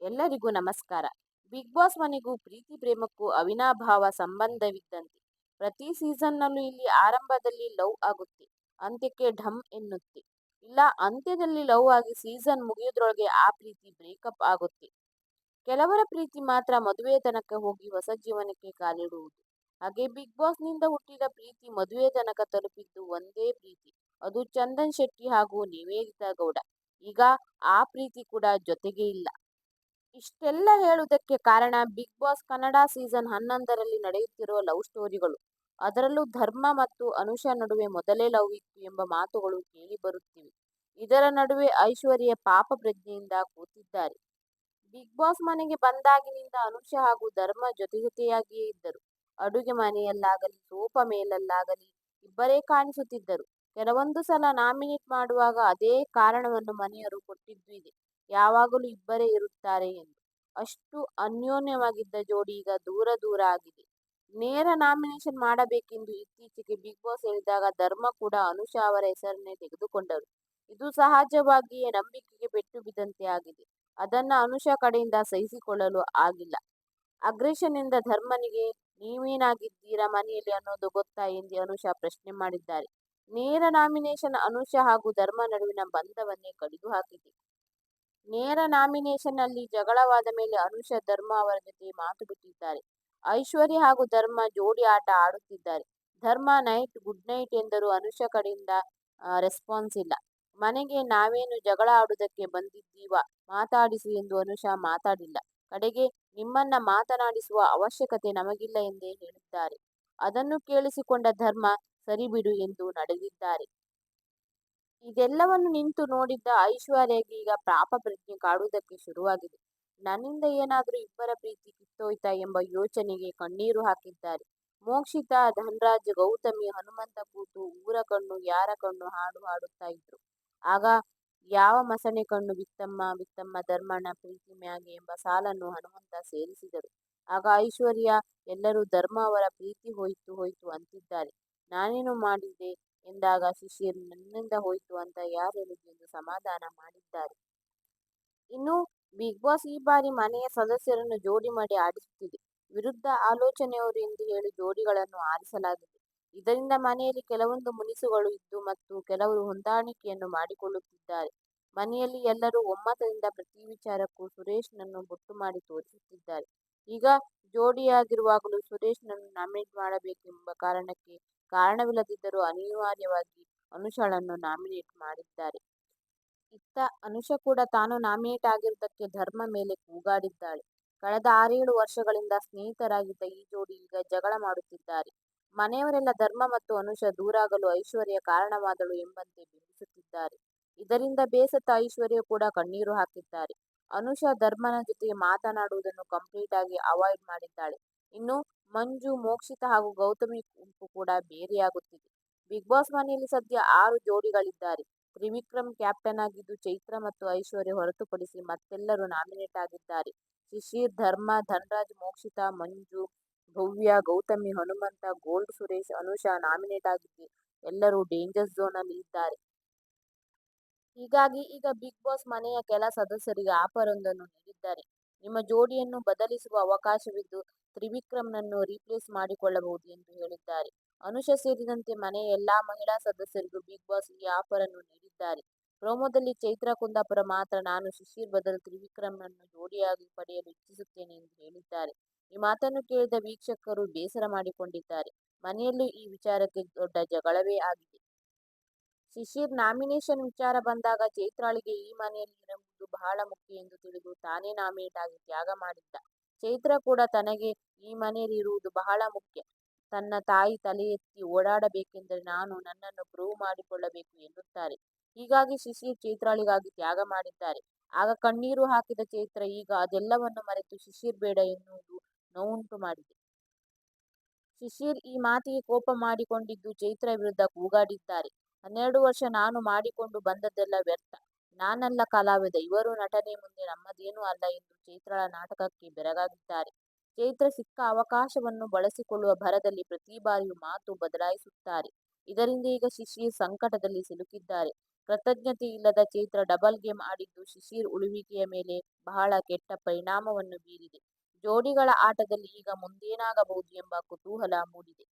ಎಲ್ಲರಿಗೂ ನಮಸ್ಕಾರ. Big boss ಮನೆಗೂ ಪ್ರೀತಿ, ಪ್ರೇಮಕ್ಕೂ ಅವಿನಾಭಾವ ಸಂಬಂಧವಿದ್ದಂತೆ ಪ್ರತಿ ಸೀಸನ್ನಲ್ಲೂ ಇಲ್ಲಿ ಆರಂಭದಲ್ಲಿ ಲವ್ ಆಗುತ್ತೆ. ಅಂತ್ಯಕ್ಕೆ ಢಮ್ ಎನ್ನುತ್ತೆ. ಇಲ್ಲ, ಅಂತ್ಯದಲ್ಲಿ ಲವ್ ಆಗಿ ಸೀಸನ್ ಮುಗಿಯೋದ್ರೊಳಗೆ ಆ ಪ್ರೀತಿ ಬ್ರೇಕಪ್ ಆಗುತ್ತೆ. ಕೆಲವರ ಪ್ರೀತಿ ಮಾತ್ರ ತನಕ ಹೋಗಿ ಹೊಸ ಜೀವನಕ್ಕೆ ಕಾಲಿಡುವುದು. ಹಾಗೆ ಬಿಗ್ ಬಾಸ್ನಿಂದ ಹುಟ್ಟಿದ ಪ್ರೀತಿ ಮದುವೆ ತನಕ ತಲುಪಿದ್ದು ಒಂದೇ ಪ್ರೀತಿ. ಅದು ಚಂದನ್ ಶೆಟ್ಟಿ ಹಾಗೂ ನಿವೇದಿತಾ ಗೌಡ. ಈಗ ಆ ಪ್ರೀತಿ ಕೂಡ ಜೊತೆಗೆ ಇಲ್ಲ. ಇಷ್ಟೆಲ್ಲ ಹೇಳುವುದಕ್ಕೆ ಕಾರಣ ಬಿಗ್ ಬಾಸ್ ಕನ್ನಡ ಸೀಸನ್ ಹನ್ನೊಂದರಲ್ಲಿ ನಡೆಯುತ್ತಿರುವ ಲವ್ ಸ್ಟೋರಿಗಳು. ಅದರಲ್ಲೂ ಧರ್ಮ ಮತ್ತು ಅನುಷಾ ನಡುವೆ ಮೊದಲೇ ಲವ್ ಇತ್ತು ಎಂಬ ಮಾತುಗಳು ಕೇಳಿ ಬರುತ್ತಿವೆ. ಇದರ ನಡುವೆ ಐಶ್ವರ್ಯ ಪಾಪ ಪ್ರಜ್ಞೆಯಿಂದ ಕೂತಿದ್ದಾರೆ. ಬಿಗ್ ಬಾಸ್ ಮನೆಗೆ ಬಂದಾಗಿನಿಂದ ಅನುಷಾ ಹಾಗೂ ಧರ್ಮ ಜೊತೆ ಜೊತೆಯಾಗಿಯೇ ಇದ್ದರು. ಅಡುಗೆ ಮನೆಯಲ್ಲಾಗಲಿ, ಸೋಫಾ ಮೇಲಲ್ಲಾಗಲಿ ಇಬ್ಬರೇ ಕಾಣಿಸುತ್ತಿದ್ದರು. ಕೆಲವೊಂದು ಸಲ ನಾಮಿನೇಟ್ ಮಾಡುವಾಗ ಅದೇ ಕಾರಣವನ್ನು ಮನೆಯವರು ಕೊಟ್ಟಿದ್ದು ಇದೆ. ಯಾವಾಗಲೂ ಇಬ್ಬರೇ ಇರುತ್ತಾರೆ ಎಂದು. ಅಷ್ಟು ಅನ್ಯೋನ್ಯವಾಗಿದ್ದ ಜೋಡಿ ಈಗ ದೂರ ದೂರ ಆಗಿದೆ. ನೇರ ನಾಮಿನೇಷನ್ ಮಾಡಬೇಕೆಂದು ಇತ್ತೀಚೆಗೆ ಬಿಗ್ ಬಾಸ್ ಹೇಳಿದಾಗ ಧರ್ಮ ಕೂಡ ಅನುಷಾ ಅವರ ಹೆಸರನ್ನೇ ತೆಗೆದುಕೊಂಡರು. ಇದು ಸಹಜವಾಗಿಯೇ ನಂಬಿಕೆಗೆ ಪೆಟ್ಟು ಬಿದ್ದಂತೆ ಆಗಿದೆ. ಅದನ್ನ ಅನುಷಾ ಕಡೆಯಿಂದ ಸಹಿಸಿಕೊಳ್ಳಲು ಆಗಿಲ್ಲ. ಅಗ್ರೆಷನ್ ಇಂದ ಧರ್ಮನಿಗೆ ನೀವೇನಾಗಿದ್ದೀರಾ ಮನೆಯಲ್ಲಿ ಅನ್ನೋದು ಗೊತ್ತಾ ಎಂದು ಅನುಷಾ ಪ್ರಶ್ನೆ ಮಾಡಿದ್ದಾರೆ. ನೇರ ನಾಮಿನೇಷನ್ ಅನುಷಾ ಹಾಗೂ ಧರ್ಮ ನಡುವಿನ ಬಂಧವನ್ನೇ ಕಡಿದು ಹಾಕಿದೆ ನೇರ ನಾಮಿನೇಷನ್ನಲ್ಲಿ ಜಗಳವಾದ ಮೇಲೆ ಅನುಷಾ ಧರ್ಮ ಅವರ ಜೊತೆ ಮಾತು ಬಿಟ್ಟಿದ್ದಾರೆ. ಐಶ್ವರ್ಯ ಹಾಗೂ ಧರ್ಮ ಜೋಡಿ ಆಟ ಆಡುತ್ತಿದ್ದಾರೆ. ಧರ್ಮ ನೈಟ್, ಗುಡ್ ನೈಟ್ ಎಂದರೂ ಅನುಷಾ ಕಡೆಯಿಂದ ರೆಸ್ಪಾನ್ಸ್ ಇಲ್ಲ. ಮನೆಗೆ ನಾವೇನು ಜಗಳ ಆಡುವುದಕ್ಕೆ ಬಂದಿದ್ದೀವ? ಮಾತಾಡಿಸು ಎಂದು ಅನುಷಾ ಮಾತಾಡಿಲ್ಲ. ಕಡೆಗೆ ನಿಮ್ಮನ್ನ ಮಾತನಾಡಿಸುವ ಅವಶ್ಯಕತೆ ನಮಗಿಲ್ಲ ಎಂದೇ ಹೇಳಿದ್ದಾರೆ ಅದನ್ನು ಕೇಳಿಸಿಕೊಂಡ ಧರ್ಮ, ಸರಿ ಬಿಡು ಎಂದು ನಡೆದಿದ್ದಾರೆ. ಇದೆಲ್ಲವನ್ನು ನಿಂತು ನೋಡಿದ್ದ ಐಶ್ವರ್ಯಗೆ ಈಗ ಪಾಪ ಪ್ರಜ್ಞೆ ಕಾಡುವುದಕ್ಕೆ ಶುರುವಾಗಿದೆ. ನನ್ನಿಂದ ಏನಾದರೂ ಇಬ್ಬರ ಪ್ರೀತಿ ಕಿತ್ತೋಯ್ತಾ ಎಂಬ ಯೋಚನೆಗೆ ಕಣ್ಣೀರು ಹಾಕಿದ್ದಾರೆ. ಮೋಕ್ಷಿತಾ, ಧನರಾಜ, ಗೌತಮಿ, ಹನುಮಂತ ಕೂತು ಊರ ಕಣ್ಣು, ಯಾರ ಕಣ್ಣು, ಹಾಡು ಹಾಡುತ್ತಾ ಇದ್ರು. ಆಗ ಯಾವ ಮಸಣೆ ಕಣ್ಣು ಬಿತ್ತಮ್ಮ ಬಿತ್ತಮ್ಮ, ಧರ್ಮಣ್ಣ, ಪ್ರೀತಿ ಮ್ಯಾಗೆ ಎಂಬ ಸಾಲನ್ನು ಹನುಮಂತ ಸೇರಿಸಿದರು. ಆಗ ಐಶ್ವರ್ಯ ಎಲ್ಲರೂ ಧರ್ಮ ಅವರ ಪ್ರೀತಿ ಹೋಯ್ತು ಹೋಯ್ತು ಅಂತಿದ್ದಾರೆ. ನಾನೇನು ಮಾಡಿದೆ ಎಂದಾಗ ಶಿಷ್ಯರು ನನ್ನಿಂದ ಹೋಯಿತು ಅಂತ ಯಾರು ಎಂದು ಸಮಾಧಾನ ಮಾಡಿದ್ದಾರೆ. ಇನ್ನು ಬಿಗ್ ಬಾಸ್ ಈ ಬಾರಿ ಮನೆಯ ಸದಸ್ಯರನ್ನು ಜೋಡಿ ಮಾಡಿ ಆಡಿಸುತ್ತಿದೆ. ವಿರುದ್ಧ ಆಲೋಚನೆಯವರು ಎಂದು ಹೇಳಿ ಜೋಡಿಗಳನ್ನು ಆರಿಸಲಾಗಿದೆ. ಇದರಿಂದ ಮನೆಯಲ್ಲಿ ಕೆಲವೊಂದು ಮುನಿಸುಗಳು ಇದ್ದು ಮತ್ತು ಕೆಲವರು ಹೊಂದಾಣಿಕೆಯನ್ನು ಮಾಡಿಕೊಳ್ಳುತ್ತಿದ್ದಾರೆ. ಮನೆಯಲ್ಲಿ ಎಲ್ಲರೂ ಒಮ್ಮತದಿಂದ ಪ್ರತಿ ವಿಚಾರಕ್ಕೂ ಸುರೇಶ್ನನ್ನು ಬೊಟ್ಟು ಮಾಡಿ ತೋರಿಸುತ್ತಿದ್ದಾರೆ. ಈಗ ಜೋಡಿಯಾಗಿರುವಾಗಲೂ ಸುರೇಶ್ನನ್ನು ನಾಮಿನೇಟ್ ಮಾಡಬೇಕೆಂಬ ಕಾರಣಕ್ಕೆ ಕಾರಣವಿಲ್ಲದಿದ್ದರೂ ಅನಿವಾರ್ಯವಾಗಿ ಅನುಷಾಳನ್ನು ನಾಮಿನೇಟ್ ಮಾಡಿದ್ದಾರೆ. ಇತ್ತ ಅನುಷ ಕೂಡ ತಾನು ನಾಮಿನೇಟ್ ಆಗಿರುವುದಕ್ಕೆ ಧರ್ಮ ಮೇಲೆ ಕೂಗಾಡಿದ್ದಾಳೆ. ಕಳೆದ ಆರೇಳು ವರ್ಷಗಳಿಂದ ಸ್ನೇಹಿತರಾಗಿದ್ದ ಈ ಜೋಡಿ ಈಗ ಜಗಳ ಮಾಡುತ್ತಿದ್ದಾರೆ. ಮನೆಯವರೆಲ್ಲ ಧರ್ಮ ಮತ್ತು ಅನುಷ ದೂರಾಗಲು ಐಶ್ವರ್ಯ ಕಾರಣವಾದಳು ಎಂಬಂತೆ ಬಿಂಬಿಸುತ್ತಿದ್ದಾರೆ. ಇದರಿಂದ ಬೇಸತ್ತ ಐಶ್ವರ್ಯ ಕೂಡ ಕಣ್ಣೀರು ಹಾಕಿದ್ದಾರೆ. ಅನುಷಾ ಧರ್ಮನ ಜೊತೆ ಮಾತನಾಡುವುದನ್ನು ಕಂಪ್ಲೀಟ್ ಆಗಿ ಅವಾಯ್ಡ್ ಮಾಡಿದ್ದಾಳೆ. ಇನ್ನು ಮಂಜು, ಮೋಕ್ಷಿತ ಹಾಗೂ ಗೌತಮಿ ಗುಂಪು ಕೂಡ ಬೇರೆಯಾಗುತ್ತಿದೆ. ಬಿಗ್ ಬಾಸ್ ಮನೆಯಲ್ಲಿ ಸದ್ಯ ಆರು ಜೋಡಿಗಳಿದ್ದಾರೆ. ತ್ರಿವಿಕ್ರಮ್ ಕ್ಯಾಪ್ಟನ್ ಆಗಿದ್ದು ಚೈತ್ರ ಮತ್ತು ಐಶ್ವರ್ಯ ಹೊರತುಪಡಿಸಿ ಮತ್ತೆಲ್ಲರೂ ನಾಮಿನೇಟ್ ಆಗಿದ್ದಾರೆ. ಶಿಶಿರ್, ಧರ್ಮ, ಧನ್ರಾಜ್, ಮೋಕ್ಷಿತ, ಮಂಜು, ಭವ್ಯ, ಗೌತಮಿ, ಹನುಮಂತ, ಗೋಲ್ಡ್, ಸುರೇಶ್, ಅನುಷಾ ನಾಮಿನೇಟ್ ಆಗಿದ್ದು ಎಲ್ಲರೂ ಡೇಂಜರ್ ಝೋನ್ ಅಲ್ಲಿ ಇದ್ದಾರೆ ಹೀಗಾಗಿ ಈಗ ಬಿಗ್ ಬಾಸ್ ಮನೆಯ ಕೆಲ ಸದಸ್ಯರಿಗೆ ಆಫರ್ ಒಂದನ್ನು ನೀಡಿದ್ದಾರೆ. ನಿಮ್ಮ ಜೋಡಿಯನ್ನು ಬದಲಿಸುವ ಅವಕಾಶವಿದ್ದು ತ್ರಿವಿಕ್ರಮ್ನನ್ನು ರೀಪ್ಲೇಸ್ ಮಾಡಿಕೊಳ್ಳಬಹುದು ಎಂದು ಹೇಳಿದ್ದಾರೆ. ಅನುಷ ಸೇರಿದಂತೆ ಮನೆಯ ಎಲ್ಲಾ ಮಹಿಳಾ ಸದಸ್ಯರಿಗೂ ಬಿಗ್ ಬಾಸ್ ಈ ಆಫರ್ ಅನ್ನು ನೀಡಿದ್ದಾರೆ. ಪ್ರೋಮೋದಲ್ಲಿ ಚೈತ್ರ ಕುಂದಾಪುರ ಮಾತ್ರ ನಾನು ಶಿಶಿರ್ ಬದಲು ತ್ರಿವಿಕ್ರಮ್ನನ್ನು ಜೋಡಿಯಾಗಿ ಪಡೆಯಲು ಇಚ್ಛಿಸುತ್ತೇನೆ ಎಂದು ಹೇಳಿದ್ದಾರೆ. ಈ ಮಾತನ್ನು ಕೇಳಿದ ವೀಕ್ಷಕರು ಬೇಸರ ಮಾಡಿಕೊಂಡಿದ್ದಾರೆ. ಮನೆಯಲ್ಲೂ ಈ ವಿಚಾರಕ್ಕೆ ದೊಡ್ಡ ಜಗಳವೇ ಆಗಿದೆ. ಶಿಶಿರ್ ನಾಮಿನೇಷನ್ ವಿಚಾರ ಬಂದಾಗ ಚೈತ್ರಾಳಿಗೆ ಈ ಮನೆಯಲ್ಲಿ ಇರುವುದು ಬಹಳ ಮುಖ್ಯ ಎಂದು ತಿಳಿದು ತಾನೇ ನಾಮಿನೇಟ್ ಆಗಿ ತ್ಯಾಗ ಮಾಡಿದ್ದ. ಚೈತ್ರ ಕೂಡ ತನಗೆ ಈ ಮನೆಯಲ್ಲಿ ಇರುವುದು ಬಹಳ ಮುಖ್ಯ. ತನ್ನ ತಾಯಿ ತಲೆ ಎತ್ತಿ ಓಡಾಡಬೇಕೆಂದರೆ ನಾನು ನನ್ನನ್ನು ಪ್ರೂವ್ ಮಾಡಿಕೊಳ್ಳಬೇಕು ಎನ್ನುತ್ತಾರೆ. ಹೀಗಾಗಿ ಶಿಶಿರ್ ಚೈತ್ರಾಳಿಗಾಗಿ ತ್ಯಾಗ ಮಾಡಿದ್ದಾರೆ. ಆಗ ಕಣ್ಣೀರು ಹಾಕಿದ ಚೈತ್ರ ಈಗ ಅದೆಲ್ಲವನ್ನು ಮರೆತು ಶಿಶಿರ್ ಬೇಡ ಎನ್ನುವುದು ನೋವುಂಟು ಮಾಡಿದೆ. ಶಿಶಿರ್ ಈ ಮಾತಿಗೆ ಕೋಪ ಮಾಡಿಕೊಂಡಿದ್ದು ಚೈತ್ರ ವಿರುದ್ಧ ಕೂಗಾಡಿದ್ದಾರೆ. ಹನ್ನೆರಡು ವರ್ಷ ನಾನು ಮಾಡಿಕೊಂಡು ಬಂದದ್ದೆಲ್ಲ ವ್ಯರ್ಥ ನಾನಲ್ಲ ಕಲಾವಿದ, ಇವರು ನಟನೆ ಮುಂದೆ ನಮ್ಮದೇನೂ ಅಲ್ಲ ಎಂದು ಚೈತ್ರಳ ನಾಟಕಕ್ಕೆ ಬೆರಗಾಗಿದ್ದಾರೆ ಚೈತ್ರ ಸಿಕ್ಕ ಅವಕಾಶವನ್ನು ಬಳಸಿಕೊಳ್ಳುವ ಭರದಲ್ಲಿ ಪ್ರತಿ ಬಾರಿಯೂ ಮಾತು ಬದಲಾಯಿಸುತ್ತಾರೆ ಇದರಿಂದ ಈಗ ಶಿಶಿರ್ ಸಂಕಟದಲ್ಲಿ ಸಿಲುಕಿದ್ದಾರೆ ಕೃತಜ್ಞತೆ ಇಲ್ಲದ ಚೈತ್ರ ಡಬಲ್ ಗೇಮ್ ಆಡಿದ್ದು ಶಿಶಿರ್ ಉಳುವಿಕೆಯ ಮೇಲೆ ಬಹಳ ಕೆಟ್ಟ ಪರಿಣಾಮವನ್ನು ಬೀರಿದೆ. ಜೋಡಿಗಳ ಆಟದಲ್ಲಿ ಈಗ ಮುಂದೇನಾಗಬಹುದು ಎಂಬ ಕುತೂಹಲ ಮೂಡಿದೆ.